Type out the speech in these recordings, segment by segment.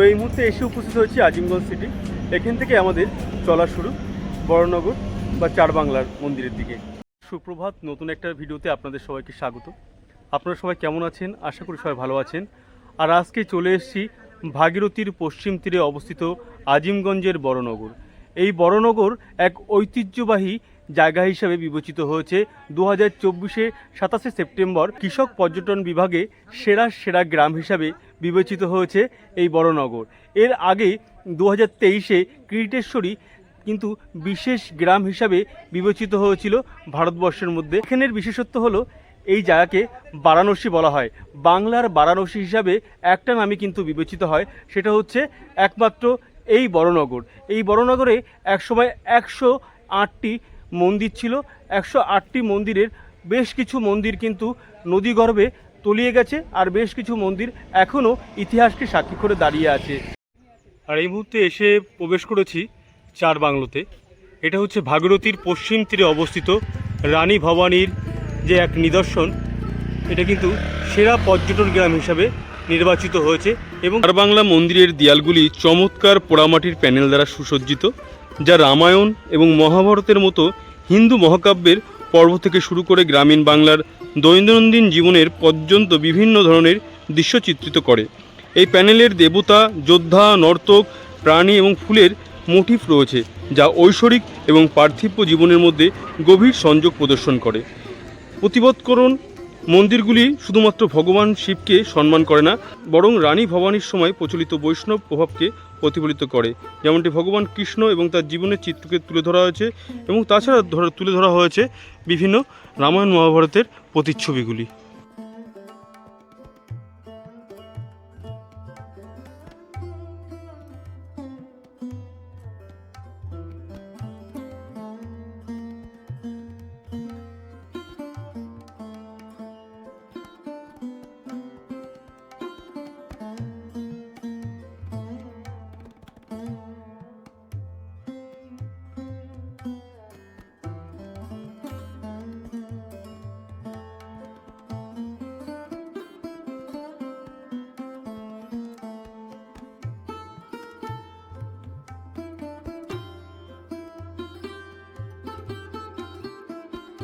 তো এই মুহূর্তে এসে উপস্থিত হয়েছি আজিমগঞ্জ সিটি এখান থেকে আমাদের চলা শুরু বড়নগর বা চারবাংলার মন্দিরের দিকে। সুপ্রভাত, নতুন একটা ভিডিওতে আপনাদের সবাইকে স্বাগত। আপনারা সবাই কেমন আছেন? আশা করি সবাই ভালো আছেন। আর আজকে চলে এসেছি ভাগীরথীর পশ্চিম তীরে অবস্থিত আজিমগঞ্জের বড়নগর। এই বড়নগর এক ঐতিহ্যবাহী জায়গা হিসাবে বিবেচিত হয়েছে দু হাজার চব্বিশে সাতাশে সেপ্টেম্বর কৃষক পর্যটন বিভাগে সেরা সেরা গ্রাম হিসাবে বিবেচিত হয়েছে এই বড়নগর। এর আগে দু হাজার তেইশে ক্রিটেশ্বরী কিন্তু বিশেষ গ্রাম হিসাবে বিবেচিত হয়েছিল ভারতবর্ষের মধ্যে। এখানের বিশেষত্ব হলো এই জায়গাকে বারাণসী বলা হয়। বাংলার বারাণসী হিসাবে একটা নামই কিন্তু বিবেচিত হয়, সেটা হচ্ছে একমাত্র এই বড়নগর। এই বড়নগরে একসময় একশো আটটি মন্দির ছিল। একশো আটটি মন্দিরের বেশ কিছু মন্দির কিন্তু নদীগর্ভে তলিয়ে গেছে আর বেশ কিছু মন্দির এখনও ইতিহাসকে সাক্ষী করে দাঁড়িয়ে আছে। আর এই মুহূর্তে এসে প্রবেশ করেছি চার বাংলোতে। এটা হচ্ছে ভাগীরথীর পশ্চিম তীরে অবস্থিত রানী ভবানীর যে এক নিদর্শন, এটা কিন্তু সেরা পর্যটন গ্রাম হিসাবে নির্বাচিত হয়েছে এবং চার বাংলা মন্দিরের দেয়ালগুলি চমৎকার পোড়ামাটির প্যানেল দ্বারা সুসজ্জিত, যা রামায়ণ এবং মহাভারতের মতো হিন্দু মহাকাব্যের পর্ব থেকে শুরু করে গ্রামীণ বাংলার দৈনন্দিন জীবনের পর্যন্ত বিভিন্ন ধরনের দৃশ্য চিত্রিত করে। এই প্যানেলের দেবতা, যোদ্ধা, নর্তক, প্রাণী এবং ফুলের মোটিফ রয়েছে, যা ঐশ্বরিক এবং পার্থিব জীবনের মধ্যে গভীর সংযোগ প্রদর্শন করে। প্রতিবোধকরণ মন্দিরগুলি শুধুমাত্র ভগবান শিবকে সম্মান করে না, বরং রানী ভবানীর সময় প্রচলিত বৈষ্ণব প্রভাবকে প্রতিফলিত করে। যেমনটি ভগবান কৃষ্ণ এবং তার জীবনের চিত্রকে তুলে ধরা হয়েছে এবং তাছাড়া তুলে ধরা হয়েছে বিভিন্ন রামায়ণ মহাভারতের প্রতিচ্ছবিগুলি।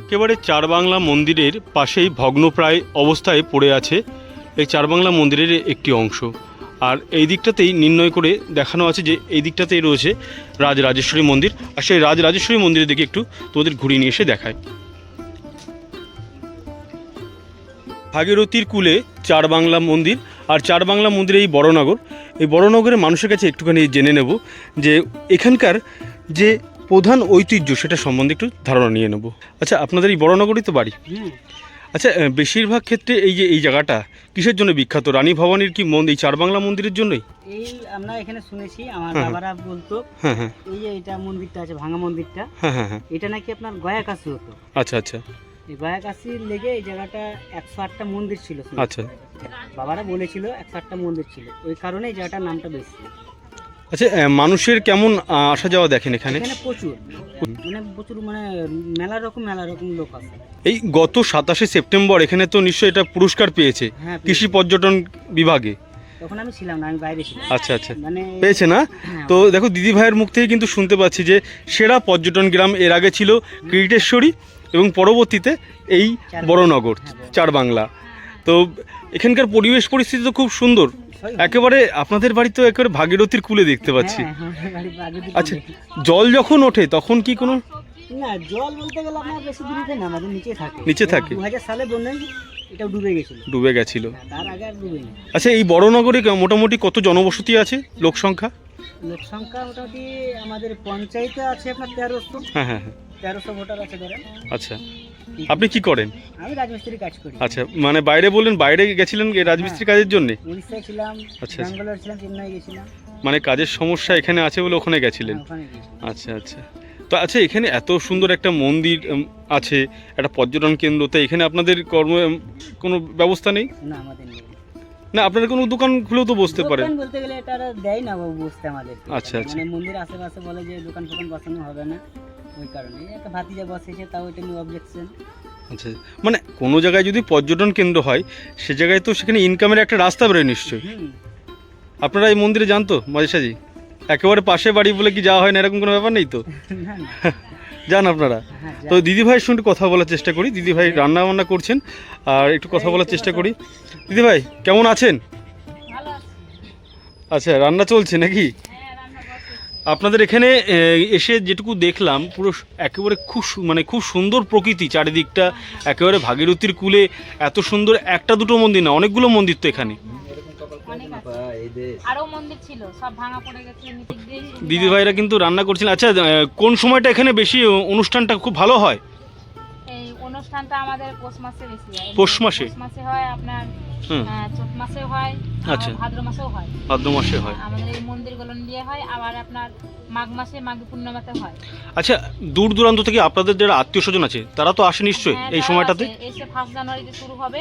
একেবারে চারবাংলা মন্দিরের পাশেই ভগ্নপ্রায় অবস্থায় পড়ে আছে এই চারবাংলা মন্দিরের একটি অংশ। আর এই দিকটাতেই নির্ণয় করে দেখানো আছে যে এই দিকটাতেই রয়েছে রাজরাজেশ্বরী মন্দির। আর সেই রাজরাজেশ্বরী মন্দিরের দিকে একটু তোমাদের ঘুরিয়ে নিয়ে এসে দেখায় ভাগীরথীর কূলে চারবাংলা মন্দির আর চারবাংলা মন্দিরে এই বড়নগর। এই বড়নগরের মানুষের কাছে একটুখানি জেনে নেব যে এখানকার যে প্রধান ঐতিহ্য সেটা সম্বন্ধে একটু ধারণা নিয়ে নেব। আচ্ছা আপনাদের এই বড়নগরী তো বাড়ি? আচ্ছা বেশিরভাগ ক্ষেত্রে এই যে এই জায়গাটা কিসের জন্য বিখ্যাত? রানী ভবানীর কি মন্দির এই চারবাংলা মন্দিরের জন্যই? এই আমরা এখানে শুনেছি আমার হ্যাঁ, বাবারা বলতো হ্যাঁ হ্যাঁ। এই যে এটা মন্দিরটা আছে ভাঙা মন্দিরটা হ্যাঁ হ্যাঁ হ্যাঁ। এটা নাকি আপনার গয়াকাশি হতো। আচ্ছা আচ্ছা। এই গয়াকাশির লেগে এই জায়গাটা একশো আটটা মন্দির ছিল আচ্ছা। বাবারা বলেছিল একশো আটটা মন্দির ছিল ওই কারণে এই জায়গাটার নামটা বেশি। আচ্ছা মানুষের কেমন আসা যাওয়া দেখেন এখানে? প্রচুর। মানে প্রচুর মানে মেলা রকম মেলা রকম লোক আছে। এই গত সাতাশে সেপ্টেম্বর এখানে তো নিশ্চয়ই এটা পুরস্কার পেয়েছে হ্যাঁ কৃষি পর্যটন বিভাগে। তখন আমি ছিলাম না আমি বাইরে ছিলাম। আচ্ছা আচ্ছা। মানে পেয়েছে না? হ্যাঁ, তো দেখো দিদি ভাইয়ের মুখ থেকে কিন্তু শুনতে পাচ্ছি যে সেরা পর্যটন গ্রাম এর আগে ছিল ক্রিটেশ্বরী এবং পরবর্তীতে এই বড়নগর চার বাংলা। তো এখানকার পরিবেশ পরিস্থিতি তো খুব সুন্দর। একেবারে আপনাদের বাড়ি তো একেবারে ভাগীরথীর কুলে দেখতে পাচ্ছি। হ্যাঁ, বাড়ি বাগেরহাট আচ্ছা জল যখন ওঠে তখন কি কোনো না জল বলতে গেলে আপনার বেশি দূরে না আমাদের নিচে থাকে। নিচে থাকে? দু হাজার সালে বন্যায় এটা ডুবে গেছিল। ডুবে গেছিল। তার আগে আর আচ্ছা এই বড়নগরে মোটামুটি কত জনবসতি আছে লোক সংখ্যা? লোক সংখ্যা মোটামুটি আমাদের পঞ্চায়েতে আছে আপনার তেরোশো। হ্যাঁ হ্যাঁ হ্যাঁ। তেরোশো ভোটার আছে ধরেন। আচ্ছা। আপনি কি করেন? আমি রাজমিস্ত্রি কাজ করি। আচ্ছা মানে বাইরে বললেন বাইরে গেছিলেন এই রাজমিস্ত্রি কাজের জন্য? উড়িষ্যায় ছিলাম আচ্ছা। ব্যাঙ্গালোর ছিলাম চেন্নাই গেছিলাম। মানে কাজের সমস্যা এখানে আছে বলে ওখানে গেছিলেন? হ্যাঁ, আচ্ছা আচ্ছা। তো আচ্ছা এখানে এত সুন্দর একটা মন্দির আছে একটা পর্যটন কেন্দ্র তো এখানে আপনাদের কর্ম কোনো ব্যবস্থা নেই? না আমাদের নেই। না আপনারা কোনো দোকান খুলেও তো বসতে পারেন? বলতে গেলে এটা দেয় না বসতে আমাদের। আচ্ছা, আচ্ছা। মানে মন্দির আশেপাশে বলে যে দোকান ফোকান বসানো হবে না। ওই কারণে। একটা ভাতিজা বসেছে তাও এটা নিয়ে অবজেকশন আচ্ছা মানে কোনো জায়গায় যদি পর্যটন কেন্দ্র হয় সে জায়গায় তো সেখানে ইনকামের একটা রাস্তা বেরোয় নিশ্চয়ই। আপনারা এই মন্দিরে যান তো মাঝে একেবারে পাশে বাড়ি বলে কি যাওয়া হয় না এরকম কোনো ব্যাপার নেই তো? যান আপনারা। হ্যাঁ তো দিদি ভাইয়ের সঙ্গে একটু কথা বলার চেষ্টা করি। দিদি ভাই রান্না বান্না করছেন আর একটু কথা বলার চেষ্টা করি। দিদি ভাই কেমন আছেন? আচ্ছা রান্না চলছে নাকি? আপনাদের এখানে এসে যেটুকু দেখলাম পুরো একেবারে খুব মানে খুব সুন্দর প্রকৃতি চারিদিকটা একেবারে ভাগীরথীর কুলে এত সুন্দর একটা দুটো মন্দির না অনেকগুলো মন্দির তো এখানে। অনেক আছে। আরও মন্দির ছিল সব ভাঙা পড়ে গেছে নিচে দিয়ে দিদি ভাইরা কিন্তু রান্না করছিলেন। আচ্ছা কোন সময়টা এখানে বেশি অনুষ্ঠানটা খুব ভালো হয়? অনুষ্ঠানটা আমাদের পৌষ মাসে বেশি হয়। পৌষ মাসে? পৌষ মাসে? হয় আপনার চৈত মাসে হয় আচ্ছা। ভাদ্র মাসেও হয়। ভাদ্র মাসে হয়। আমাদের এই মন্দিরগুলো নিয়ে হয় আবার আপনার মাঘ মাসে মাঘ পূর্ণিমাতে হয়। আচ্ছা দূর দূরান্ত থেকে আপনাদের যারা আত্মীয় স্বজন আছে তারা তো আসে নিশ্চয়ই হ্যাঁ, এই সময়টাতে। এসে ফার্স্ট জানুয়ারিতে শুরু হবে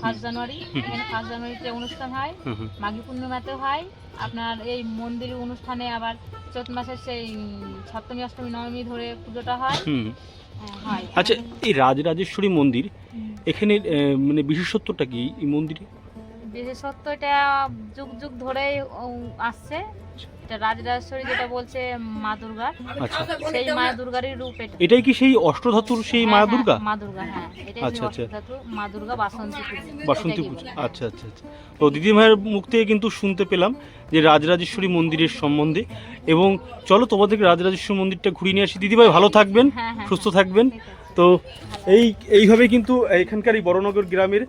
ফার্স্ট জানুয়ারি এখানে ফার্স্ট জানুয়ারিতে অনুষ্ঠান হয় মাঘী হয়। আপনার এই মন্দির অনুষ্ঠানে আবার চৈত মাসের সেই সপ্তমী অষ্টমী নবমী ধরে পুজোটা হয়। আচ্ছা এই রাজরাজেশ্বরী মন্দির। এখানে মানে বিশেষত্বটা কি এই মন্দিরে বিশেষত্ব এটা যুগ যুগ ধরেই আসছে এটা রাজরাজেশ্বরী যেটা বলছে মা দুর্গা। আচ্ছা। সেই মা দুর্গারই রূপ এটা। এটাই কি সেই অষ্টধাতুর সেই মা হ্যাঁ, দুর্গা? হ্যাঁ, মা দুর্গা হ্যাঁ। এটাই আচ্ছা, আচ্ছা। মা দুর্গা বাসন্তী পুজো। বাসন্তী পুজো। আচ্ছা আচ্ছা আচ্ছা। তো দিদি ভাইয়ের মুখ থেকে কিন্তু শুনতে পেলাম যে রাজরাজেশ্বরী মন্দিরের সম্বন্ধে। এবং চলো তোমাদেরকে রাজরাজেশ্বরী মন্দিরটা ঘুরিয়ে নিয়ে আসি। দিদি ভাই ভালো থাকবেন হ্যাঁ, হ্যাঁ, সুস্থ হ্যাঁ, থাকবেন তো এই এইভাবে কিন্তু এখানকার এই বড়নগর গ্রামের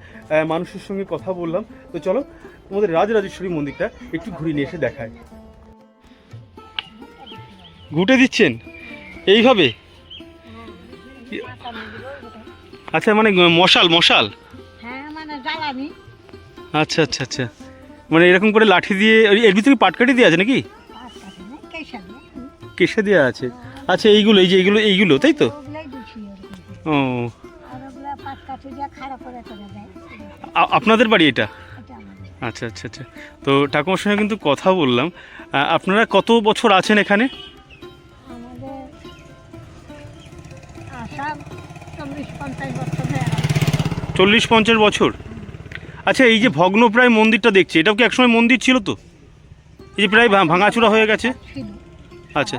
মানুষের সঙ্গে কথা বললাম। তো চলো তোমাদের রাজরাজেশ্বরী মন্দিরটা একটু ঘুরিয়ে নিয়ে এসে দেখায়। ঘুটে দিচ্ছেন? এইভাবে? আচ্ছা মানে মশাল মশাল? হ্যাঁ মানে আচ্ছা আচ্ছা আচ্ছা। মানে এরকম করে লাঠি দিয়ে এর- ভিতরে পাটকাঠি দেওয়া আছে নাকি? কেসে দেওয়া আছে। আচ্ছা এইগুলো এই যে এইগুলো এইগুলো তাই তো? ও। আপনাদের বাড়ি এটা? আচ্ছা আচ্ছা আচ্ছা। তো ঠাকুমার সঙ্গে কিন্তু কথা বললাম। আপনারা কত বছর আছেন এখানে? চল্লিশ পঞ্চাশ বছর। আচ্ছা এই যে ভগ্নপ্রায় মন্দিরটা দেখছি এটাও কি একসময় মন্দির ছিল তো? এই যে প্রায় ভাঙাচোরা হয়ে গেছে? আচ্ছা।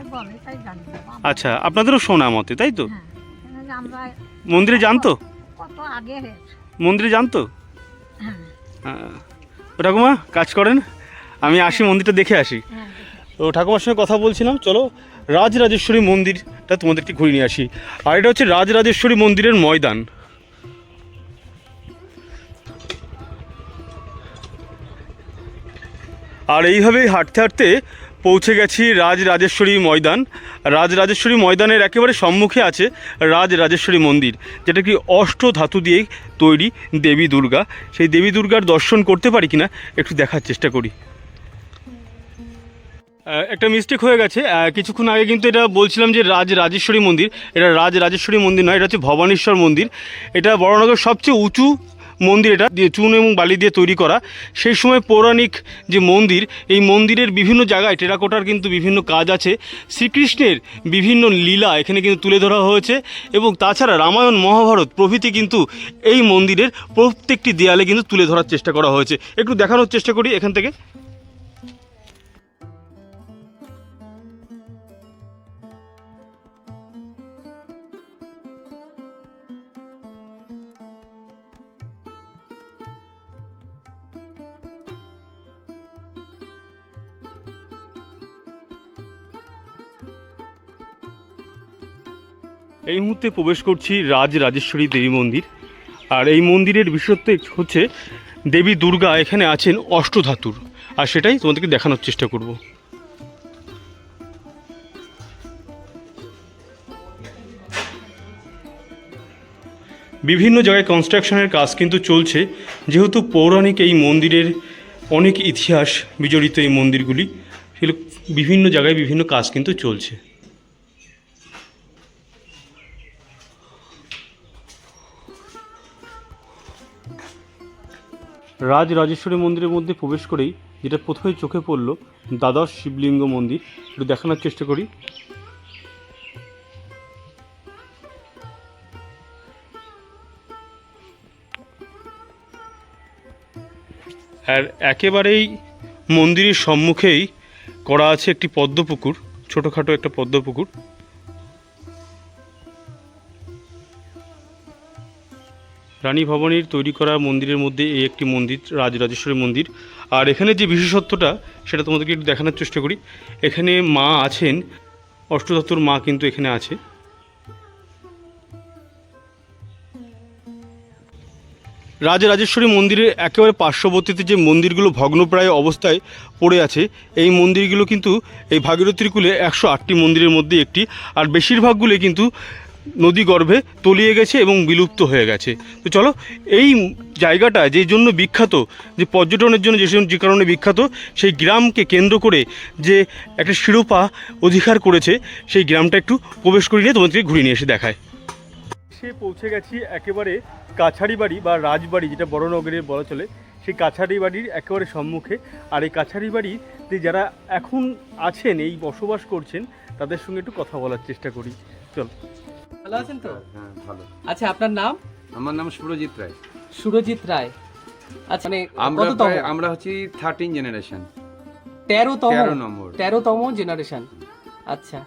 আচ্ছা আপনাদেরও শোনা মতে তাই তো? মন্দিরে জানতো মন্দিরে জানতো হ্যাঁ। ঠাকুমা কাজ করেন। আমি আসি মন্দিরটা দেখে আসি। হ্যাঁ তো ঠাকুমার সঙ্গে কথা বলছিলাম, চলো রাজরাজেশ্বরী মন্দিরটা তোমাদেরকে ঘুরিয়ে নিয়ে আসি। আর এটা হচ্ছে রাজরাজেশ্বরী মন্দিরের ময়দান। আর এইভাবেই হাঁটতে হাঁটতে পৌঁছে গেছি রাজরাজেশ্বরী ময়দান। রাজরাজেশ্বরী ময়দানের একেবারে সম্মুখে আছে রাজরাজেশ্বরী মন্দির, যেটা কি অষ্ট ধাতু দিয়ে তৈরি দেবী দুর্গা। সেই দেবী দুর্গার দর্শন করতে পারি কিনা একটু দেখার চেষ্টা করি। একটা মিস্টেক হয়ে গেছে। কিছুক্ষণ আগে কিন্তু এটা বলছিলাম যে রাজ রাজেশ্বরী মন্দির। এটা রাজ রাজেশ্বরী মন্দির নয়, এটা হচ্ছে ভবানেশ্বর মন্দির। এটা বড়নগর সবচেয়ে উঁচু মন্দির এটা, দিয়ে চুন এবং বালি দিয়ে তৈরি করা। সেই সময় পৌরাণিক যে মন্দির, এই মন্দিরের বিভিন্ন জায়গায়, টেরাকোটার কিন্তু বিভিন্ন কাজ আছে। শ্রীকৃষ্ণের বিভিন্ন লীলা এখানে কিন্তু তুলে ধরা হয়েছে। এবং তাছাড়া রামায়ণ, মহাভারত প্রভৃতি কিন্তু এই মন্দিরের প্রত্যেকটি দেয়ালে কিন্তু তুলে ধরার চেষ্টা করা হয়েছে। একটু দেখানোর চেষ্টা করি এখান থেকে। এই মুহূর্তে প্রবেশ করছি রাজ রাজেশ্বরী দেবী মন্দির। আর এই মন্দিরের বিশেষত্ব হচ্ছে দেবী দুর্গা এখানে আছেন অষ্টধাতুর। আর সেটাই তোমাদেরকে দেখানোর চেষ্টা করব। বিভিন্ন জায়গায় কনস্ট্রাকশনের কাজ কিন্তু চলছে। যেহেতু পৌরাণিক এই মন্দিরের অনেক ইতিহাস বিজড়িত এই মন্দিরগুলি বিভিন্ন জায়গায় বিভিন্ন কাজ কিন্তু চলছে। রাজ রাজেশ্বরী মন্দিরের মধ্যে প্রবেশ করেই যেটা প্রথমে চোখে পড়ল, দ্বাদশ শিবলিঙ্গ মন্দির। একটু দেখানোর চেষ্টা করি। আর একেবারেই মন্দিরের সম্মুখেই করা আছে একটি পদ্মপুকুর, ছোটোখাটো একটা পদ্মপুকুর। রানী ভবানীর তৈরি করা মন্দিরের মধ্যে এই একটি মন্দির, রাজরাজেশ্বরী মন্দির। আর এখানে যে বিশেষত্বটা, সেটা তোমাদেরকে একটু দেখানোর চেষ্টা করি। এখানে মা আছেন, অষ্টধাতুর মা কিন্তু এখানে আছে। রাজরাজেশ্বরী মন্দিরের একেবারে পার্শ্ববর্তীতে যে মন্দিরগুলো ভগ্নপ্রায় অবস্থায় পড়ে আছে, এই মন্দিরগুলো কিন্তু এই ভাগীরথীর কূলে একশো আটটি মন্দিরের মধ্যে একটি। আর বেশিরভাগগুলো কিন্তু নদী গর্ভে তলিয়ে গেছে এবং বিলুপ্ত হয়ে গেছে। তো চলো, এই জায়গাটা যে জন্য বিখ্যাত, যে পর্যটনের জন্য যে যে কারণে বিখ্যাত, সেই গ্রামকে কেন্দ্র করে যে একটা শিরোপা অধিকার করেছে, সেই গ্রামটা একটু প্রবেশ করে নিয়ে তোমাদেরকে ঘুরিয়ে নিয়ে এসে দেখায়। সে পৌঁছে গেছি একেবারে কাছারি বাড়ি বা রাজবাড়ি, যেটা বড়নগরে বলা চলে। সেই কাছারি বাড়ির একেবারে সম্মুখে। আর এই কাছারি বাড়িতে যারা এখন আছেন, এই বসবাস করছেন, তাদের সঙ্গে একটু কথা বলার চেষ্টা করি। চল। ভালো আছেন তো? হ্যাঁ ভালো। আচ্ছা আপনার নাম? আমার নাম সুরজিৎ রায়। সুরজিৎ রায়। আচ্ছা মানে আমরা কততম? প্রায়- আমরা হচ্ছি থার্টিন জেনারেশন তেরোতম? তেরো নম্বর। তেরোতম জেনারেশন আচ্ছা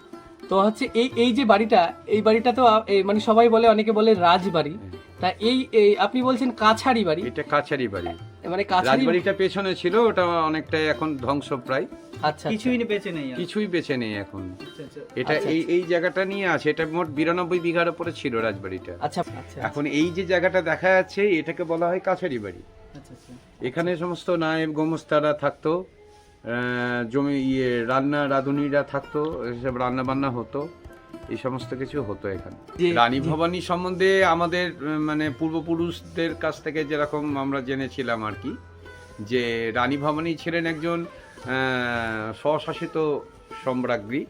তো হচ্ছে এই এই যে বাড়িটা এই বাড়িটা তো আ- এই মানে সবাই বলে অনেকে বলে রাজবাড়ি। তা এই এই আপনি বলছেন কাছাড়ি বাড়ি? এটা কাছারি বাড়ি। মানে রাজবাড়িটা পেছনে ছিল ওটা অনেকটাই এখন ধ্বংস প্রায় আচ্ছা। কিছুই বেঁচে নেই কিছুই বেঁচে নেই এখন। এটা আচ্ছা, এই এই জায়গাটা নিয়ে আছে এটা মোট বিরানব্বই বিঘার উপরে ছিল রাজবাড়িটা। আচ্ছা আচ্ছা এখন এই যে জায়গাটা দেখা যাচ্ছে এটাকে বলা হয় কাছারি বাড়ি। আচ্ছা আচ্ছা। এখানে সমস্ত নায়েব গোমস্তারা থাকতো জমি ইয়ে রান্না রাঁধুনিরা থাকতো এসব রান্না বান্না হতো। এই সমস্ত কিছু হতো এখানে। রানী ভবানী সম্বন্ধে আমাদের মানে পূর্বপুরুষদের কাছ থেকে যেরকম আমরা জেনেছিলাম আর কি যে রানী ভবানী ছিলেন একজন স্বশাসিত সম্রাজ্ঞী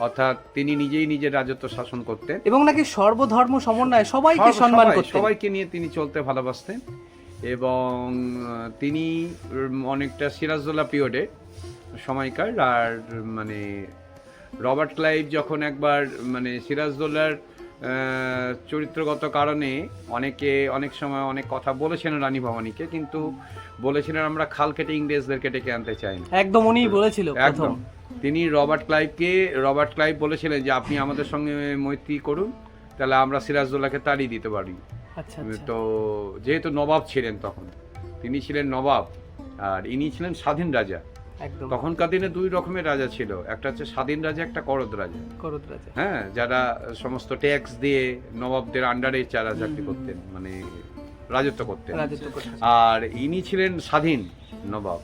অর্থাৎ তিনি নিজেই নিজের রাজত্ব শাসন করতেন। এবং নাকি সর্বধর্ম সমন্বয় সবাইকে সম্মান করতেন। সবাইকে নিয়ে তিনি চলতে ভালোবাসতেন। এবং তিনি অনেকটা সিরাজদোল্লা পিরিয়ডে সময়কার আর মানে রবার্ট ক্লাইভ যখন একবার মানে সিরাজদোল্লার চরিত্রগত কারণে অনেকে অনেক সময় অনেক কথা বলেছেন রানী ভবানীকে কিন্তু বলেছিলেন আমরা খাল কেটে ইংরেজদেরকে ডেকে আনতে চাই না। একদম উনিই বলেছিল একদম। তিনি রবার্ট ক্লাইভকে রবার্ট ক্লাইভ বলেছিলেন যে আপনি আমাদের সঙ্গে মৈত্রী করুন তাহলে আমরা সিরাজদোল্লাকে তাড়িয়ে দিতে পারি। আচ্ছা আচ্ছা। তো যেহেতু নবাব ছিলেন তখন তিনি ছিলেন নবাব আর ইনি ছিলেন স্বাধীন রাজা। তখনকার দিনে দুই রকমের রাজা ছিল। একটা হচ্ছে স্বাধীন রাজা একটা করদ রাজা। করদ রাজা। হ্যাঁ যারা সমস্ত ট্যাক্স দিয়ে নবাবদের আন্ডারে যারা চাকরি করতেন মানে রাজত্ব করতেন। আর ইনি ছিলেন স্বাধীন নবাব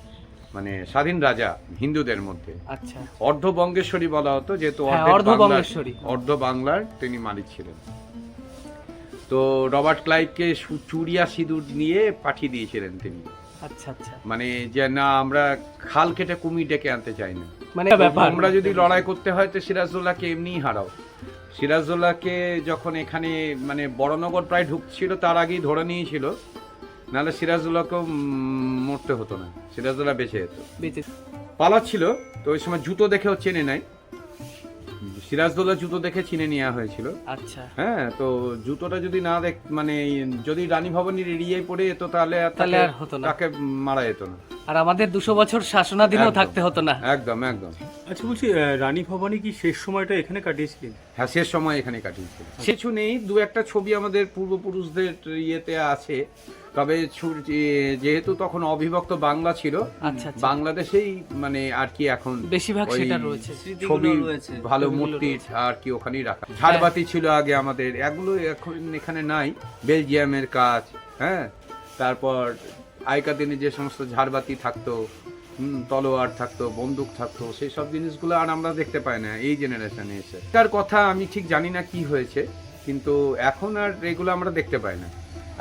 মানে স্বাধীন রাজা হিন্দুদের মধ্যে। আচ্ছা। অর্ধ বঙ্গেশ্বরী বলা হতো যেহেতু হ্যাঁ, অর্ধ বাংলার- বঙ্গেশ্বরী। অর্ধ বাংলার তিনি মালিক ছিলেন। তো রবার্ট ক্লাইভকে চুরিয়া সিঁদুর নিয়ে পাঠিয়ে দিয়েছিলেন তিনি। আচ্ছা আচ্ছা। মানে যে না আমরা খাল কেটে কুমির ডেকে আনতে চাই না। মানে আমরা যদি লড়াই করতে হয় তো সিরাজদৌল্লাহকে এমনিই হারাও। সিরাজদৌল্লাহকে যখন এখানে মানে বড়নগর প্রায় ঢুকছিল তার আগেই ধরে নিয়েছিল। নাহলে সিরাজদৌল্লাহকেও মরতে হতো না। সিরাজদৌল্লাহ বেঁচে যেত। বেঁচে পালাচ্ছিল তো ওই সময় জুতো দেখেও চেনে নাই। সিরাজদৌল্লাহ জুতো দেখে চিনে নেওয়া হয়েছিল। আচ্ছা। হ্যাঁ তো জুতোটা যদি না দেখ মানে যদি রানী ভবনের এরিয়ায় পড়ে যেত তাহলে আর তাহলে তাকে- আর হতো না। তাকে মারা যেত না। আর আমাদের দুশো বছর শাসনাধীনও থাকতে হতো না। একদম একদম। আচ্ছা বলছি রানী ভবানী কি শেষ সময়টা এখানে কাটিয়েছিলেন? হ্যাঁ শেষ সময় এখানে কাটিয়েছিল কিছু নেই দু একটা ছবি আমাদের পূর্বপুরুষদের ইয়েতে আছে। তবে যেহেতু তখন অবিভক্ত বাংলা ছিল আচ্ছা আচ্ছা। বাংলাদেশেই মানে আর কি এখন বেশিরভাগ সেটা রয়েছে। ছবি ভালো মূর্তি আর কি ওখানেই রাখা। ঝাড়বাতি ছিল আগে আমাদের এগুলো এখন এখানে নাই বেলজিয়ামের কাজ হ্যাঁ? তারপর আগেকার দিনে যে সমস্ত ঝাড়বাতি থাকতো হুম তলোয়ার থাকতো বন্দুক থাকতো সেই সব জিনিসগুলো আর আমরা দেখতে পাই না এই জেনারেশনে এসে। তার কথা আমি ঠিক জানি না কি হয়েছে কিন্তু এখন আর এগুলো আমরা দেখতে পাই না।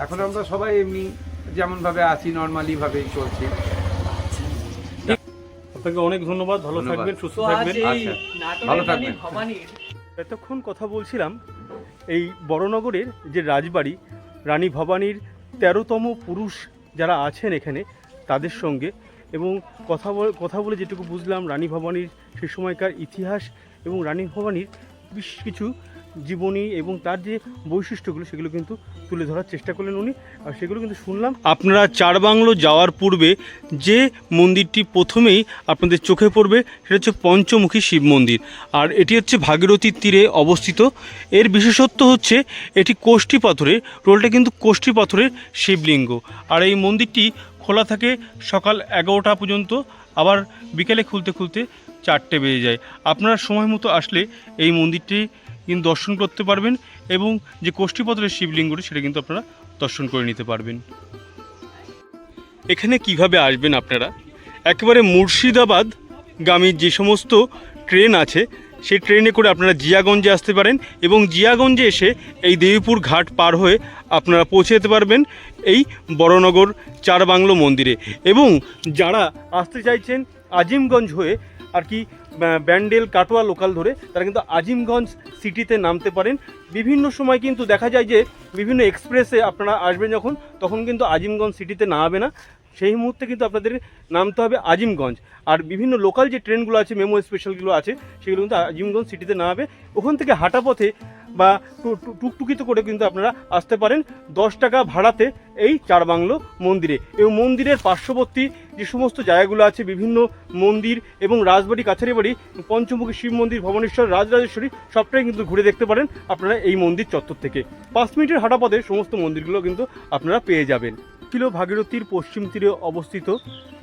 এখন আমরা সবাই এমনি যেমন ভাবে আছি নর্মালি ভাবেই চলছি। আপনাকে অনেক ধন্যবাদ ভালো থাকবেন সুস্থ থাকবেন। আচ্ছা, ভালো থাকবেন। এতক্ষণ কথা বলছিলাম এই বড়নগরের যে রাজবাড়ি রানী ভবানীর তেরোতম পুরুষ যারা আছেন এখানে তাদের সঙ্গে। এবং কথা বল কথা বলে যেটুকু বুঝলাম রানী ভবানীর সে সময়কার ইতিহাস এবং রানী ভবানীর বেশ কিছু জীবনী এবং তার যে বৈশিষ্ট্যগুলো সেগুলো কিন্তু তুলে ধরার চেষ্টা করলেন উনি। আর সেগুলো কিন্তু শুনলাম। আপনারা চার বাংলো যাওয়ার পূর্বে যে মন্দিরটি প্রথমেই আপনাদের চোখে পড়বে সেটা হচ্ছে পঞ্চমুখী শিব মন্দির। আর এটি হচ্ছে ভাগীরথীর তীরে অবস্থিত। এর বিশেষত্ব হচ্ছে এটি কোষ্ঠী পাথরের রোলটা কিন্তু কোষ্ঠী পাথরের শিবলিঙ্গ। আর এই মন্দিরটি খোলা থাকে সকাল এগারোটা পর্যন্ত, আবার বিকেলে খুলতে খুলতে চারটে বেজে যায়। আপনারা সময় মতো আসলে এই মন্দিরটি কিন্তু দর্শন করতে পারবেন এবং যে কোষ্ঠীপত্রের শিবলিঙ্গটি সেটা কিন্তু আপনারা দর্শন করে নিতে পারবেন। এখানে কীভাবে আসবেন আপনারা? একেবারে মুর্শিদাবাদ গামী যে সমস্ত ট্রেন আছে, সেই ট্রেনে করে আপনারা জিয়াগঞ্জে আসতে পারেন এবং জিয়াগঞ্জে এসে এই দেবীপুর ঘাট পার হয়ে আপনারা পৌঁছে যেতে পারবেন এই বড়নগর চার বাংলো মন্দিরে। এবং যারা আসতে চাইছেন আজিমগঞ্জ হয়ে আর কি ব্যান্ডেল কাটোয়া লোকাল ধরে তারা কিন্তু আজিমগঞ্জ সিটিতে নামতে পারেন। বিভিন্ন সময় কিন্তু দেখা যায় যে বিভিন্ন এক্সপ্রেসে আপনারা আসবেন যখন, তখন কিন্তু আজিমগঞ্জ সিটিতে নামাবে না। সেই মুহূর্তে কিন্তু আপনাদের নামতে হবে আজিমগঞ্জ। আর বিভিন্ন লোকাল যে ট্রেনগুলো আছে, মেমো স্পেশালগুলো আছে, সেগুলো কিন্তু আজিমগঞ্জ সিটিতে নামবে। ওখান থেকে হাঁটা পথে বা টুকটুকিতে করে কিন্তু আপনারা আসতে পারেন। দশ টাকা ভাড়াতে এই চার বাংলো মন্দিরে। এবং মন্দিরের পার্শ্ববর্তী যে সমস্ত জায়গাগুলো আছে, বিভিন্ন মন্দির এবং রাজবাড়ি, কাছারি বাড়ি, পঞ্চমুখী শিব মন্দির, ভবনেশ্বর, রাজরাজেশ্বরী, সবটাই কিন্তু ঘুরে দেখতে পারেন আপনারা এই মন্দির চত্বর থেকে। পাঁচ মিনিটের হাঁটা পথে সমস্ত মন্দিরগুলো কিন্তু আপনারা পেয়ে যাবেন। ছিল ভাগীরথীর পশ্চিম তীরে অবস্থিত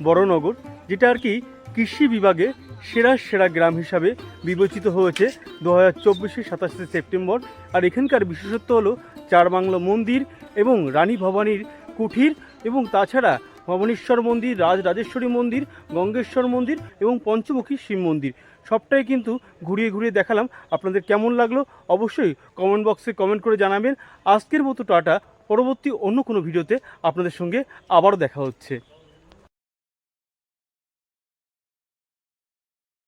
বড়নগর, যেটা আর কি কৃষি বিভাগে সেরা সেরা গ্রাম হিসাবে বিবেচিত হয়েছে দু হাজার চব্বিশে সাতাশে সেপ্টেম্বর। আর এখানকার বিশেষত্ব হলো চার বাংলা মন্দির এবং রানী ভবানীর কুঠির এবং তাছাড়া ভবনেশ্বর মন্দির রাজ রাজেশ্বরী মন্দির, গঙ্গেশ্বর মন্দির এবং পঞ্চমুখী শিব মন্দির। সবটাই কিন্তু ঘুরিয়ে ঘুরিয়ে দেখালাম। আপনাদের কেমন লাগল অবশ্যই কমেন্ট বক্সে কমেন্ট করে জানাবেন। আজকের মতো টাটা। পরবর্তী অন্য কোনো ভিডিওতে আপনাদের সঙ্গে আবারও দেখা হচ্ছে।